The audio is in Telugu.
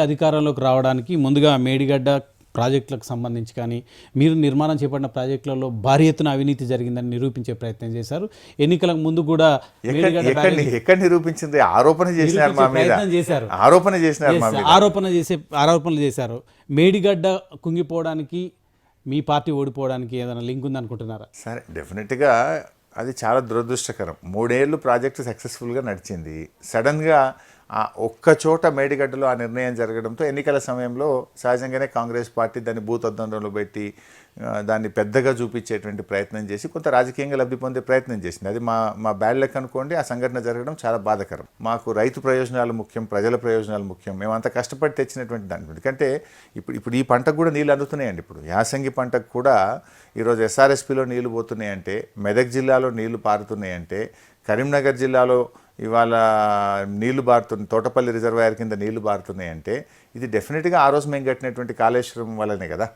అధికారంలోకి రావడానికి ముందుగా మేడిగడ్డ ప్రాజెక్టులకు సంబంధించి కానీ మీరు నిర్మాణం చేపట్టిన ప్రాజెక్టులలో భారీ ఎత్తున అవినీతి జరిగిందని నిరూపించే ప్రయత్నం చేశారు. ఎన్నికలకు ముందు కూడా ఎక్కడ నిరూపించింది? ఆరోపణ చేసినారు ప్రయత్నం చేశారు. ఆరోపణ చేసినారు ఆరోపణ చేసే ఆరోపణలు చేశారు. మేడిగడ్డ కుంగిపోవడానికి మీ పార్టీ ఓడిపోవడానికి ఏదైనా లింక్ ఉందనుకుంటున్నారా? సరే డెఫినెట్గా అది చాలా దురదృష్టకరం. మూడేళ్ళు ప్రాజెక్టు సక్సెస్ఫుల్గా నడిచింది. సడన్గా ఒక్క చోట మేడిగడ్డలో ఆ నిర్ణయం జరగడంతో ఎన్నికల సమయంలో సహజంగానే కాంగ్రెస్ పార్టీ దాన్ని భూతద్దంలో పెట్టి దాన్ని పెద్దగా చూపించేటువంటి ప్రయత్నం చేసి కొంత రాజకీయంగా లబ్ధి పొందే ప్రయత్నం చేసింది. అది మా మా బ్యాడ్ లెక్ అనుకోండి ఆ సంఘటన జరగడం చాలా బాధకరం. మాకు రైతు ప్రయోజనాలు ముఖ్యం ప్రజల ప్రయోజనాలు ముఖ్యం మేము అంత కష్టపడి తెచ్చినటువంటి దాని ఎందుకంటే ఇప్పుడు ఇప్పుడు ఈ పంటకు కూడా నీళ్ళు అందుతున్నాయండి ఇప్పుడు. యాసంగి పంటకు కూడా ఈరోజు ఎస్ఆర్ఎస్పిలో నీళ్ళు పోతున్నాయంటే మెదక్ జిల్లాలో నీళ్ళు పారుతున్నాయంటే కరీంనగర్ జిల్లాలో ఇవాళ నీళ్ళు బారుతున్నాయి తోటపల్లి రిజర్వాయర్ కింద నీళ్ళు బారుతున్నాయంటే ఇది డెఫినెట్గా ఆ రోజు మేము కట్టినటువంటి కాళేశ్వరం వల్లనే కదా.